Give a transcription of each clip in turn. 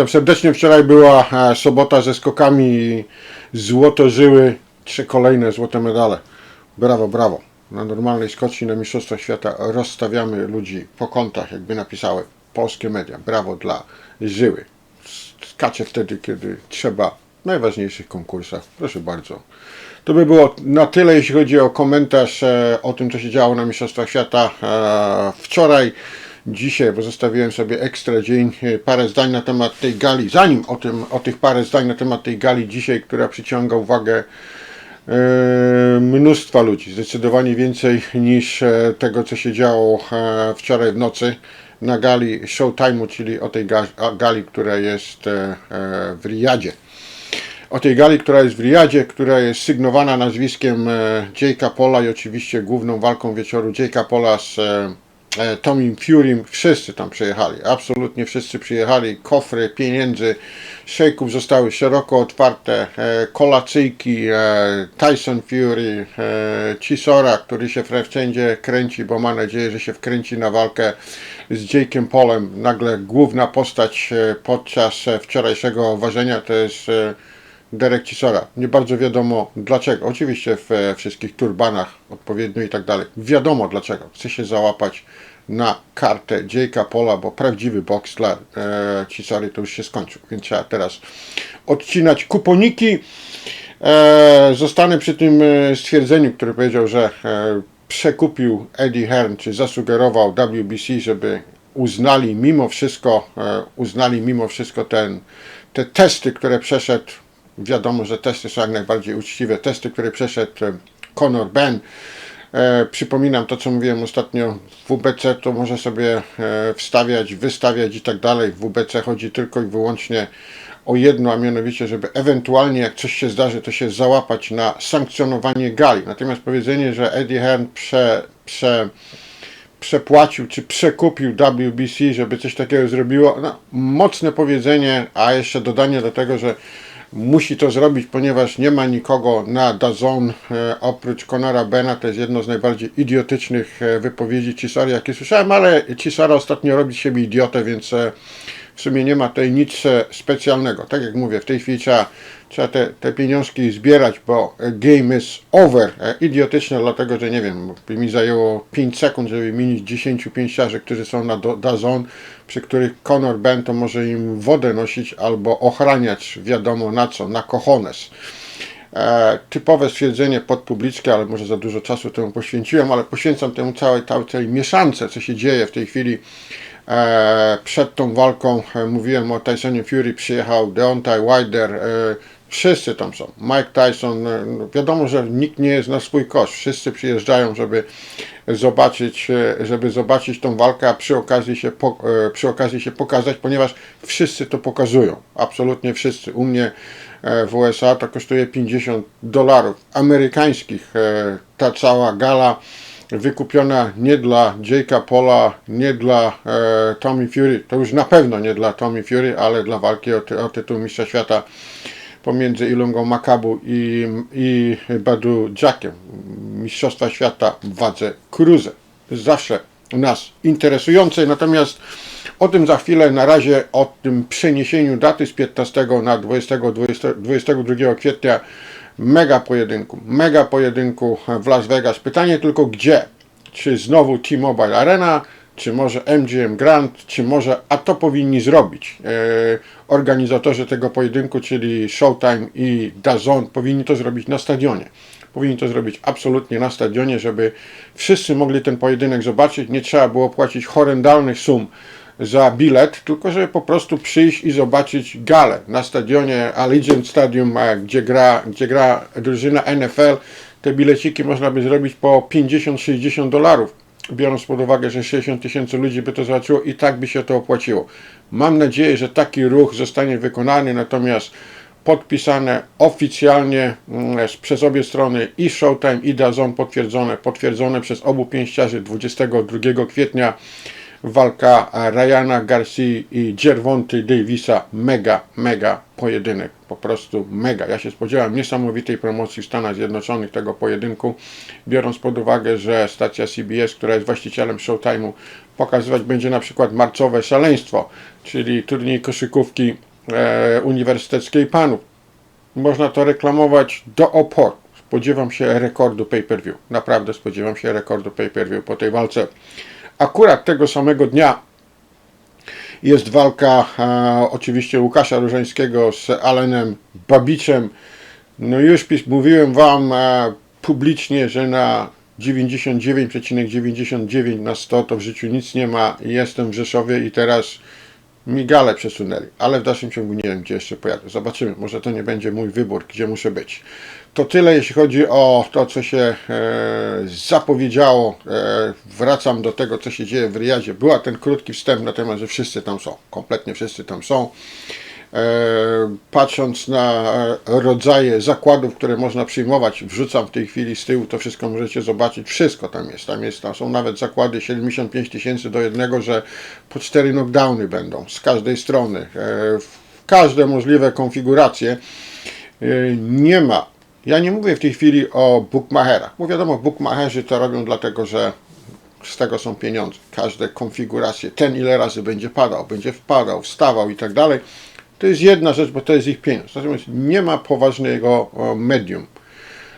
Witam serdecznie. Wczoraj była e, sobota ze skokami złoto żyły. Trzy kolejne złote medale. Brawo, brawo. Na normalnej skoczni na Mistrzostwach Świata rozstawiamy ludzi po kątach, jakby napisały polskie media. Brawo dla żyły. Skacze wtedy, kiedy trzeba. W najważniejszych konkursach. Proszę bardzo. To by było na tyle, jeśli chodzi o komentarz e, o tym, co się działo na Mistrzostwach Świata e, wczoraj. Dzisiaj, bo zostawiłem sobie ekstra dzień, e, parę zdań na temat tej gali. Zanim o, tym, o tych parę zdań na temat tej gali dzisiaj, która przyciąga uwagę e, mnóstwa ludzi, zdecydowanie więcej niż e, tego, co się działo wczoraj w nocy na gali Showtime'u, czyli o tej gali, która jest w Riyadzie o tej gali, która jest w Riyadzie, która jest sygnowana nazwiskiem Jake'a Pola i oczywiście główną walką wieczoru Jake'a Pola z e, Tommy Furym. Wszyscy tam przyjechali, absolutnie wszyscy przyjechali. Kofry pieniędzy, szejków zostały szeroko otwarte, e, kolacyjki, e, Tyson Fury, Chisora, który się wszędzie kręci, bo ma nadzieję, że się wkręci na walkę z Jake'em Polem. Nagle główna postać podczas wczorajszego ważenia to jest Derek Chisora. Nie bardzo wiadomo dlaczego. Oczywiście w e, wszystkich turbanach odpowiednio i tak dalej. Wiadomo dlaczego. Chce się załapać na kartę Jake'a Pola, bo prawdziwy boks dla e, to już się skończył. Więc trzeba teraz odcinać kuponiki. E, zostanę przy tym e, stwierdzeniu, które powiedział, że e, przekupił Eddie Hearn, czy zasugerował WBC, żeby uznali mimo wszystko, e, uznali mimo wszystko ten, te testy, które przeszedł, wiadomo, że testy są jak najbardziej uczciwe, testy, które przeszedł e, Conor Ben. E, przypominam to, co mówiłem ostatnio WBC, to może sobie e, wstawiać, wystawiać i tak dalej. W WBC chodzi tylko i wyłącznie o jedno, a mianowicie, żeby ewentualnie jak coś się zdarzy, to się załapać na sankcjonowanie gali. Natomiast powiedzenie, że Eddie Hearn prze, prze, przepłacił czy przekupił WBC, żeby coś takiego zrobiło, no, mocne powiedzenie, a jeszcze dodanie do tego, że musi to zrobić, ponieważ nie ma nikogo na DAZN e, oprócz Conora Bena. To jest jedno z najbardziej idiotycznych e, wypowiedzi Cisary, jakie słyszałem, ale Cisara ostatnio robi siebie idiotę, więc e, w sumie nie ma tutaj nic specjalnego. Tak jak mówię, w tej chwili trzeba, trzeba te, te pieniążki zbierać, bo game is over. Idiotyczne dlatego, że nie wiem, mi zajęło 5 sekund, żeby wymienić 10 pięściarzy, którzy są na DAZN, przy których Conor Ben to może im wodę nosić albo ochraniać wiadomo na co, na cojones. E, typowe stwierdzenie podpubliczne, ale może za dużo czasu temu poświęciłem, ale poświęcam temu całej, całej mieszance, co się dzieje w tej chwili przed tą walką. E, mówiłem o Tysonie Fury, przyjechał Deontay Wilder, e, wszyscy tam są. Mike Tyson, e, no wiadomo, że nikt nie jest na swój koszt. Wszyscy przyjeżdżają, żeby zobaczyć, e, żeby zobaczyć tą walkę, a przy okazji się, po, e, przy okazji się pokazać, ponieważ wszyscy to pokazują. Absolutnie wszyscy. U mnie e, w USA to kosztuje 50 dolarów amerykańskich. e, Ta cała gala wykupiona nie dla Jake'a Pola, nie dla e, Tommy Fury, to już na pewno nie dla Tommy Fury, ale dla walki o, ty, o tytuł mistrza świata pomiędzy Ilungą Makabu i, i Badu Jackiem. Mistrzostwa świata w wadze cruiser. Zawsze nas interesujące, natomiast o tym za chwilę, na razie o tym przeniesieniu daty z 15 na 20, 20, 22 kwietnia mega pojedynku, mega pojedynku w Las Vegas. Pytanie tylko gdzie? Czy znowu T-Mobile Arena, czy może MGM Grand, czy może, a to powinni zrobić e, organizatorzy tego pojedynku, czyli Showtime i DAZN, powinni to zrobić na stadionie. Powinni to zrobić absolutnie na stadionie, żeby wszyscy mogli ten pojedynek zobaczyć. Nie trzeba było płacić horrendalnych sum za bilet, tylko żeby po prostu przyjść i zobaczyć galę na stadionie Allegiant Stadium, gdzie gra, gdzie gra drużyna NFL. Te bileciki można by zrobić po 50-60 dolarów, biorąc pod uwagę, że 60 tysięcy ludzi by to zobaczyło i tak by się to opłaciło. Mam nadzieję, że taki ruch zostanie wykonany, natomiast podpisane oficjalnie mm, przez obie strony i Showtime i DAZN potwierdzone, potwierdzone przez obu pięściarzy 22 kwietnia walka Ryana Garcia i Gervonty Davisa. Mega, mega pojedynek. Po prostu mega. Ja się spodziewałem niesamowitej promocji w Stanach Zjednoczonych tego pojedynku, biorąc pod uwagę, że stacja CBS, która jest właścicielem Showtime'u, pokazywać będzie na przykład marcowe szaleństwo, czyli turniej koszykówki e, uniwersyteckiej panów. Można to reklamować do oporu. Spodziewam się rekordu pay-per-view. Naprawdę spodziewam się rekordu pay-per-view po tej walce. Akurat tego samego dnia jest walka e, oczywiście Łukasza Różańskiego z Alenem Babiczem. No już mówiłem Wam e, publicznie, że na 99,99 na 100 to w życiu nic nie ma. Jestem w Rzeszowie i teraz migale przesunęli, ale w dalszym ciągu nie wiem, gdzie jeszcze pojadę. Zobaczymy, może to nie będzie mój wybór, gdzie muszę być. To tyle, jeśli chodzi o to, co się e, zapowiedziało. E, wracam do tego, co się dzieje w Riyadzie. Była ten krótki wstęp na temat, że wszyscy tam są. Kompletnie wszyscy tam są. E, patrząc na rodzaje zakładów, które można przyjmować, wrzucam w tej chwili z tyłu, to wszystko możecie zobaczyć. Wszystko tam jest. Tam, jest, tam są nawet zakłady 75 tysięcy do jednego, że po cztery knockdowny będą z każdej strony. E, w każde możliwe konfiguracje. E, Nie ma. Ja nie mówię w tej chwili o bookmacherach, bo wiadomo, bookmacherzy to robią dlatego, że z tego są pieniądze. Każde konfiguracje, ten ile razy będzie padał, będzie wpadał, wstawał i tak dalej. To jest jedna rzecz, bo to jest ich pieniądz. Natomiast nie ma poważnego o, medium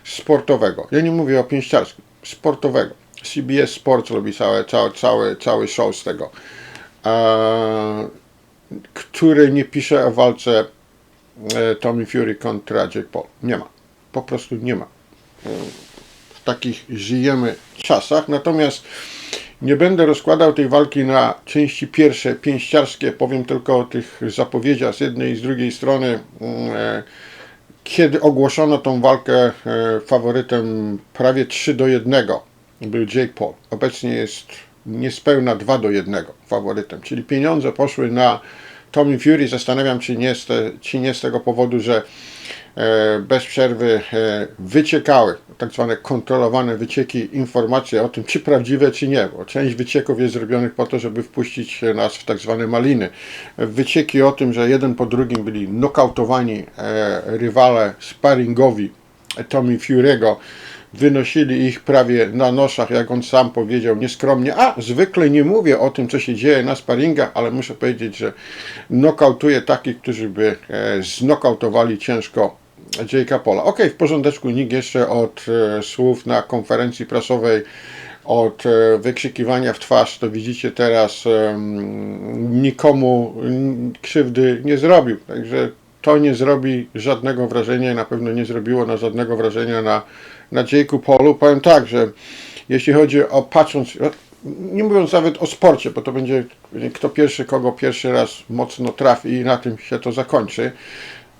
sportowego. Ja nie mówię o pięściarskim, sportowego. CBS Sports robi całe, całe, cały, cały show z tego, e, który nie pisze o walce e, Tommy Fury kontra Jake Paul. Nie ma. Po prostu nie ma. E, W takich żyjemy czasach. Natomiast nie będę rozkładał tej walki na części pierwsze, pięściarskie. Powiem tylko o tych zapowiedziach z jednej i z drugiej strony. Mm, e, Kiedy ogłoszono tą walkę e, faworytem prawie 3 do 1 był Jake Paul. Obecnie jest niespełna 2 do 1 faworytem. Czyli pieniądze poszły na Tommy Fury. Zastanawiam się, czy nie z, czy nie z tego powodu, że bez przerwy e, wyciekały, tak zwane kontrolowane wycieki, informacje o tym, czy prawdziwe, czy nie, bo część wycieków jest zrobionych po to, żeby wpuścić nas w tak zwane maliny. Wycieki o tym, że jeden po drugim byli nokautowani e, rywale sparingowi Tommy Fury'ego, wynosili ich prawie na noszach, jak on sam powiedział nieskromnie. A zwykle nie mówię o tym, co się dzieje na sparingach, ale muszę powiedzieć, że nokautuję takich, którzy by e, znokautowali ciężko Jake'a Pola. Okej, w porządeczku, nikt jeszcze od e, słów na konferencji prasowej, od e, wykrzykiwania w twarz, to widzicie teraz, em, nikomu krzywdy nie zrobił. Także to nie zrobi żadnego wrażenia i na pewno nie zrobiło na żadnego wrażenia na, na Jake'u Polu. Powiem tak, że jeśli chodzi o patrząc, nie mówiąc nawet o sporcie, bo to będzie kto pierwszy, kogo pierwszy raz mocno trafi i na tym się to zakończy.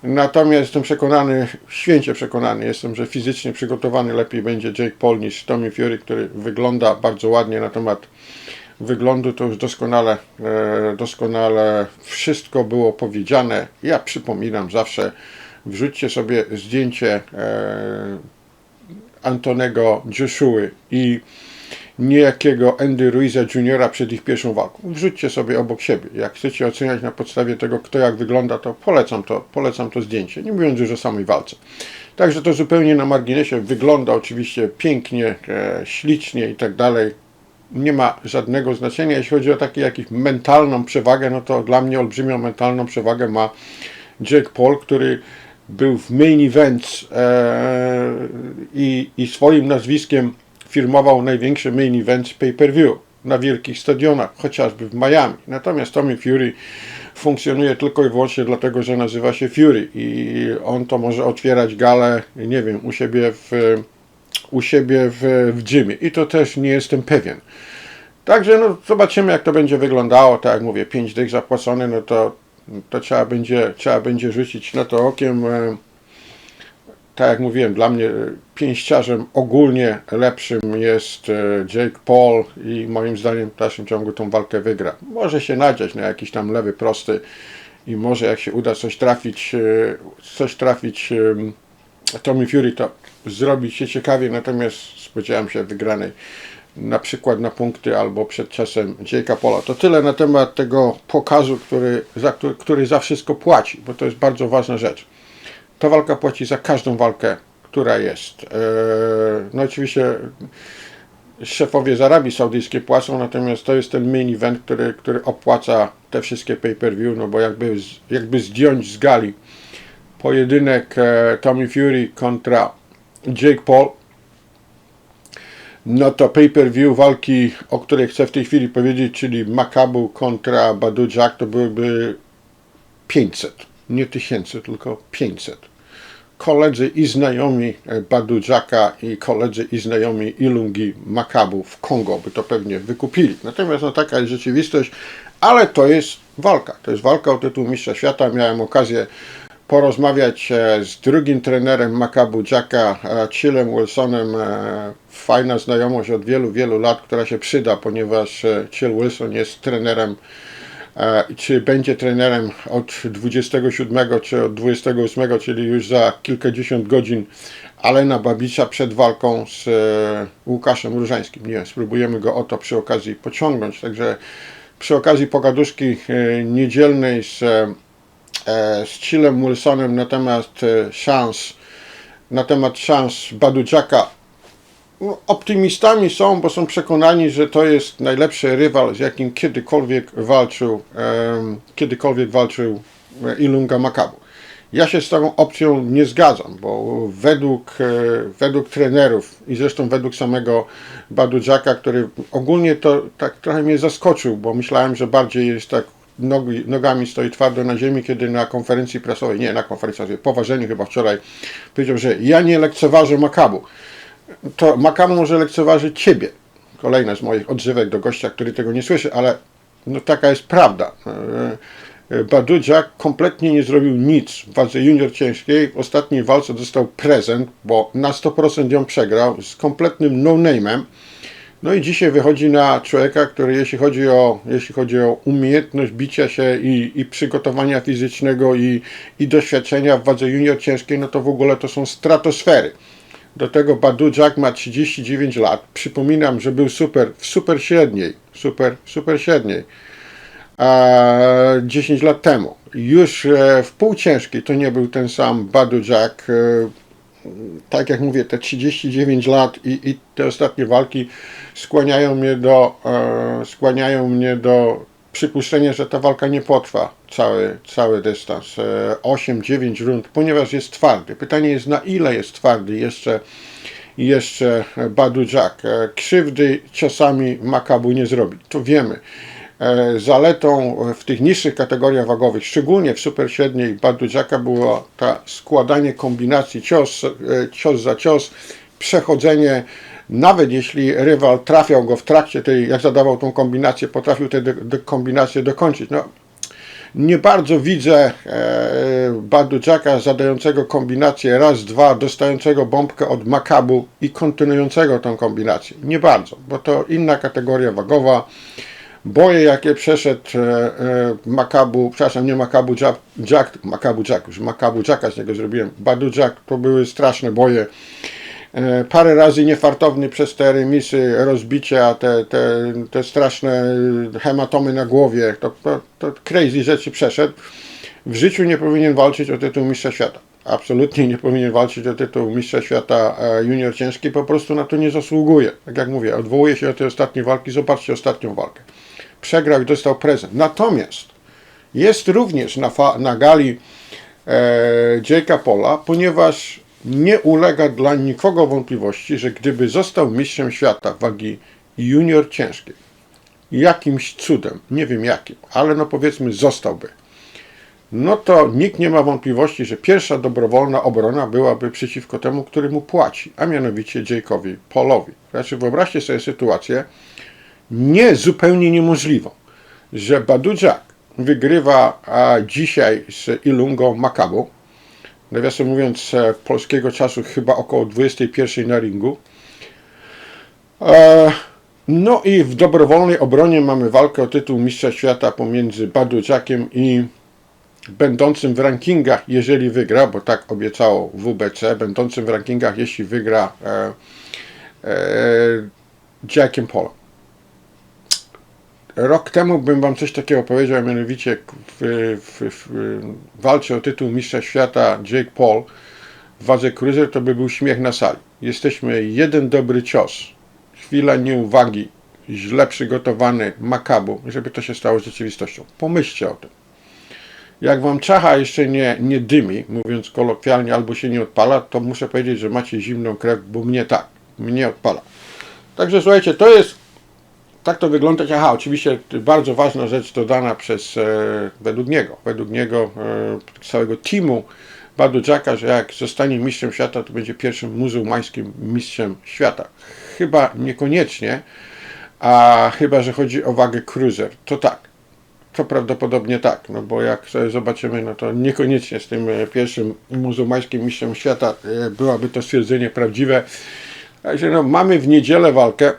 Natomiast jestem przekonany, święcie przekonany jestem, że fizycznie przygotowany lepiej będzie Jake Paul niż Tommy Fury, który wygląda bardzo ładnie na temat wyglądu to już doskonale, e, doskonale wszystko było powiedziane. Ja przypominam zawsze, wrzućcie sobie zdjęcie e, Antonego Joshua i niejakiego Andy Ruiza Jr. przed ich pierwszą walką. Wrzućcie sobie obok siebie. Jak chcecie oceniać na podstawie tego, kto jak wygląda, to polecam to, polecam to zdjęcie. Nie mówiąc już o samej walce. Także to zupełnie na marginesie wygląda oczywiście pięknie, e, ślicznie i tak dalej nie ma żadnego znaczenia. Jeśli chodzi o taką jakąś mentalną przewagę, no to dla mnie olbrzymią mentalną przewagę ma Jake Paul, który był w main events e, i, i swoim nazwiskiem firmował największe main events pay-per-view na wielkich stadionach, chociażby w Miami. Natomiast Tommy Fury funkcjonuje tylko i wyłącznie dlatego, że nazywa się Fury i on to może otwierać galę, nie wiem, u siebie w, u siebie w, w gymie i to też nie jestem pewien. Także no, zobaczymy jak to będzie wyglądało, tak jak mówię, 5 dych zapłacone, no to, to trzeba, będzie, trzeba będzie rzucić na to okiem. E, Tak jak mówiłem, dla mnie e, pięściarzem ogólnie lepszym jest e, Jake Paul i moim zdaniem w dalszym ciągu tą walkę wygra. Może się nadziać na jakiś tam lewy prosty i może jak się uda coś trafić, e, coś trafić em, Tommy Fury, to zrobić się ciekawie, natomiast spodziewałem się wygranej na przykład na punkty albo przed czasem Jake'a Pola. To tyle na temat tego pokazu, który za, który, który za wszystko płaci, bo to jest bardzo ważna rzecz. Ta walka płaci za każdą walkę, która jest. Eee, No oczywiście szefowie z Arabii Saudyjskiej płacą, natomiast to jest ten main event, który, który opłaca te wszystkie pay-per-view, no bo jakby, jakby zdjąć z gali pojedynek e, Tommy Fury kontra Jake Paul, no to pay-per-view walki, o której chcę w tej chwili powiedzieć, czyli Makabu kontra Badu Jack, to byłyby 500. Nie tysięcy, tylko 500. Koledzy i znajomi e, Badu Jacka i koledzy i znajomi Ilungi Makabu w Kongo by to pewnie wykupili. Natomiast no, taka jest rzeczywistość, ale to jest walka. To jest walka o tytuł mistrza świata. Miałem okazję porozmawiać e, z drugim trenerem Makabu Jacka, e, Chillem Wilsonem. Fajna znajomość od wielu, wielu lat, która się przyda, ponieważ Chill Wilson jest trenerem czy będzie trenerem od 27 czy od 28, czyli już za kilkadziesiąt godzin Alena Babicza przed walką z e, Łukaszem Różańskim. Nie, spróbujemy go o to przy okazji pociągnąć. Także przy okazji pogaduszki e, niedzielnej z, e, z Chillem Wilsonem na temat szans na temat szans Badu Jacka no, optymistami są, bo są przekonani, że to jest najlepszy rywal, z jakim kiedykolwiek walczył, em, kiedykolwiek walczył e, Ilunga Makabu. Ja się z tą opcją nie zgadzam, bo według, e, według trenerów i zresztą według samego Badu Jacka, który ogólnie to tak trochę mnie zaskoczył, bo myślałem, że bardziej jest tak nogi, nogami stoi twardo na ziemi, kiedy na konferencji prasowej, nie na konferencji prasowej, po ważeniu chyba wczoraj, powiedział, że ja nie lekceważę Makabu to Makamu może lekceważyć ciebie. Kolejna z moich odżywek do gościa, który tego nie słyszy, ale no, taka jest prawda. E, e, Badudziak kompletnie nie zrobił nic w wadze junior ciężkiej. W ostatniej walce dostał prezent, bo na 100% ją przegrał z kompletnym no-name'em. No i dzisiaj wychodzi na człowieka, który jeśli chodzi o, jeśli chodzi o umiejętność bicia się i, i przygotowania fizycznego i, i doświadczenia w wadze junior ciężkiej, no to w ogóle to są stratosfery. Do tego Badu Jack ma 39 lat. Przypominam, że był super w super średniej. Super, super średniej. A 10 lat temu. Już e, w półciężkiej to nie był ten sam Badu Jack. E, tak jak mówię, te 39 lat i, i te ostatnie walki skłaniają mnie do, e, skłaniają mnie do przypuszczenia, że ta walka nie potrwa cały, cały dystans. E, 8-9 rund, ponieważ jest twardy. Pytanie jest, na ile jest twardy jeszcze, jeszcze Badu Jack. E, Krzywdy ciosami Makabu nie zrobi. To wiemy. E, Zaletą w tych niższych kategoriach wagowych, szczególnie w superśredniej Badu Jacka było to składanie kombinacji cios, e, cios za cios, przechodzenie nawet jeśli rywal trafiał go w trakcie tej, jak zadawał tą kombinację, potrafił tę kombinację dokończyć. No, nie bardzo widzę e, Badu Jacka zadającego kombinację raz, dwa, dostającego bombkę od Makabu i kontynuującego tą kombinację. Nie bardzo, bo to inna kategoria wagowa. Boje, jakie przeszedł e, e, Makabu, przepraszam, nie Makabu Jack, Jack Makabu Jack, już Makabu Jacka z niego zrobiłem. Badu Jack to były straszne boje. E, parę razy niefartowny przez te remisy, rozbicia, te, te, te straszne hematomy na głowie, to, to, to crazy rzeczy przeszedł. W życiu nie powinien walczyć o tytuł mistrza świata. Absolutnie nie powinien walczyć o tytuł mistrza świata e, junior ciężki, po prostu na to nie zasługuje. Tak jak mówię, odwołuję się do tej ostatniej walki, zobaczcie ostatnią walkę. Przegrał i dostał prezent. Natomiast jest również na, na gali e, Jake'a Pola, ponieważ nie ulega dla nikogo wątpliwości, że gdyby został mistrzem świata wagi junior ciężkiej, jakimś cudem, nie wiem jakim, ale no powiedzmy zostałby, no to nikt nie ma wątpliwości, że pierwsza dobrowolna obrona byłaby przeciwko temu, który mu płaci, a mianowicie Jake'owi Paulowi. Znaczy wyobraźcie sobie sytuację nie zupełnie niemożliwą, że Badu Jack wygrywa dzisiaj z Ilungą Makabu, nawiasem mówiąc e, polskiego czasu chyba około 21 na ringu. E, no i w dobrowolnej obronie mamy walkę o tytuł mistrza świata pomiędzy Badu Jackiem i będącym w rankingach, jeżeli wygra, bo tak obiecało WBC, będącym w rankingach, jeśli wygra e, e, Jackiem Polem. Rok temu bym wam coś takiego powiedział, mianowicie w, w, w walce o tytuł mistrza świata Jake Paul w wadze cruiser to by był śmiech na sali. Jesteśmy jeden dobry cios chwila nieuwagi, źle przygotowany makabu, żeby to się stało rzeczywistością. Pomyślcie o tym. Jak wam czacha jeszcze nie, nie dymi, mówiąc kolokwialnie, albo się nie odpala, to muszę powiedzieć, że macie zimną krew, bo mnie tak, mnie odpala. Także słuchajcie, to jest, tak to wygląda. Aha, oczywiście bardzo ważna rzecz dodana przez, e, według niego, według niego, e, całego teamu Badu Jacka, że jak zostanie mistrzem świata, to będzie pierwszym muzułmańskim mistrzem świata. Chyba niekoniecznie, a chyba, że chodzi o wagę cruiser, to tak. To prawdopodobnie tak, no bo jak sobie zobaczymy, no to niekoniecznie z tym e, pierwszym muzułmańskim mistrzem świata byłaby to stwierdzenie prawdziwe. Także no, mamy w niedzielę walkę.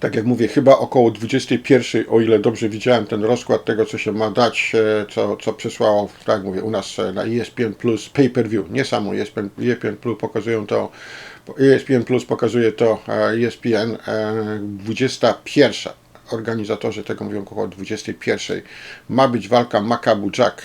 Tak jak mówię, chyba około 21, o ile dobrze widziałem ten rozkład tego, co się ma dać, e, co, co przesłało, tak mówię, u nas e, na ESPN Plus pay-per-view, nie samo ESPN, ESPN Plus pokazują to, ESPN Plus pokazuje to e, ESPN e, 21 organizatorzy tego mówią około 21. Ma być walka Makabu Jack,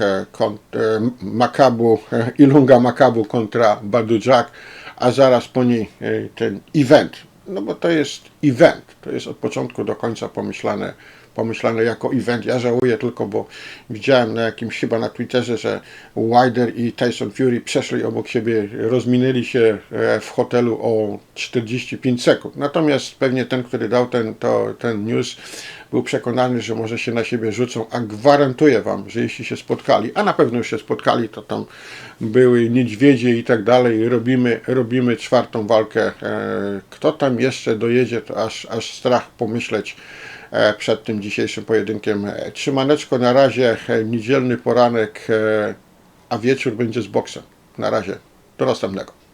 Makabu, Ilunga Makabu kontra Badu Jack, a zaraz po niej ten event. No bo to jest event, to jest od początku do końca pomyślane, pomyślane jako event. Ja żałuję tylko, bo widziałem na jakimś chyba na Twitterze, że Wilder i Tyson Fury przeszli obok siebie, rozminęli się e, w hotelu o 45 sekund. Natomiast pewnie ten, który dał ten, to, ten news, był przekonany, że może się na siebie rzucą, a gwarantuję Wam, że jeśli się spotkali, a na pewno już się spotkali, to tam były niedźwiedzie i tak dalej, robimy, robimy czwartą walkę. E, Kto tam jeszcze dojedzie, to aż, aż strach pomyśleć przed tym dzisiejszym pojedynkiem. E, Trzymaneczko na razie, e, niedzielny poranek, e, a wieczór będzie z boksem. Na razie, do następnego.